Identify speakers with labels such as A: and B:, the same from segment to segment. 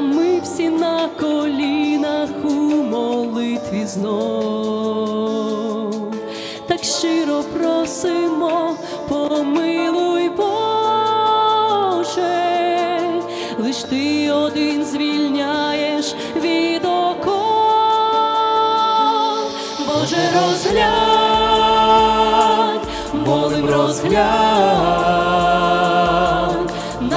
A: ми всі на колінах у молитві знов. Так щиро просимо, помилуй Боже, лиш ти один звільняєш від оков. Боже, розглянь, молим розглянь,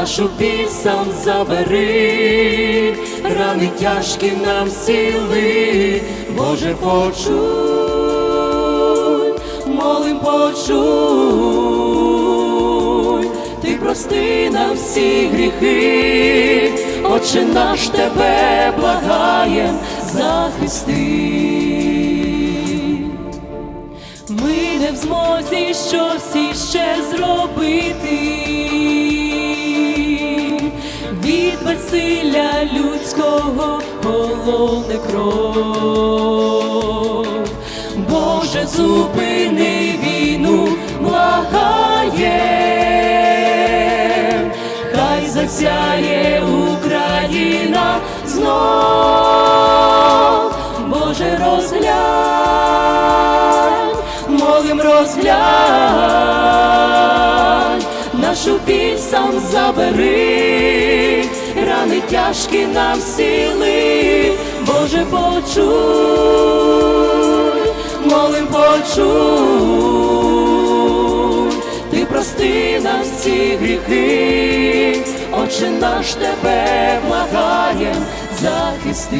A: нашу сам забери, рани тяжкі нам зціли, Боже, почуй, молим почуй, ти прости нам всі гріхи, Отче наш тебе благаєм, захисти. Ми не в змозі, що всі ще зробити. Безсилля людського головне кров. Боже, зупини війну, благає, хай засяє Україна знов, Боже, розглянь, молим розглянь, нашу біль сам забери, тяжкі нам сіли, Боже, почуй, молим почуй, ти прости нам всі гріхи, Отче наш тебе благаєм, захисти.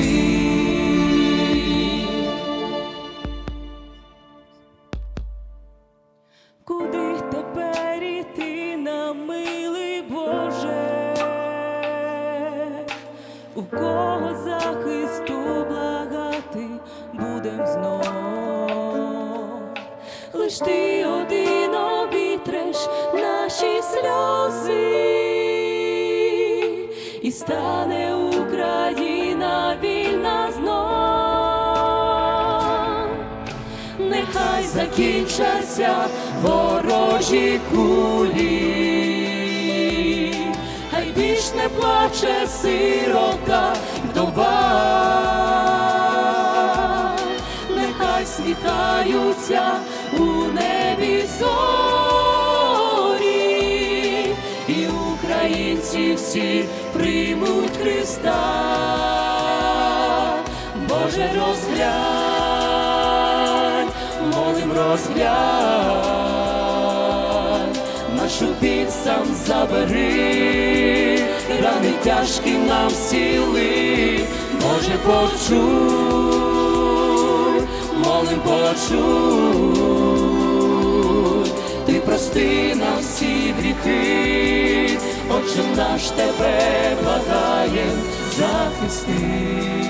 A: Куди тепер іти на милий кого захисту благати будем знов? Лиш ти один обітреш наші сльози, і стане Україна вільна знов нехай закінчаться ворожі кулі, плаче сирота вдова, нехай сміхаються у небі зорі, і українці всі приймуть Христа. Боже, розглянь, молим розглянь, нашу біль забери, рани тяжкі нам сіли, Боже, почуй, молим почуй, ти прости нам всі гріхи, Отче наш тебе благає, захисти.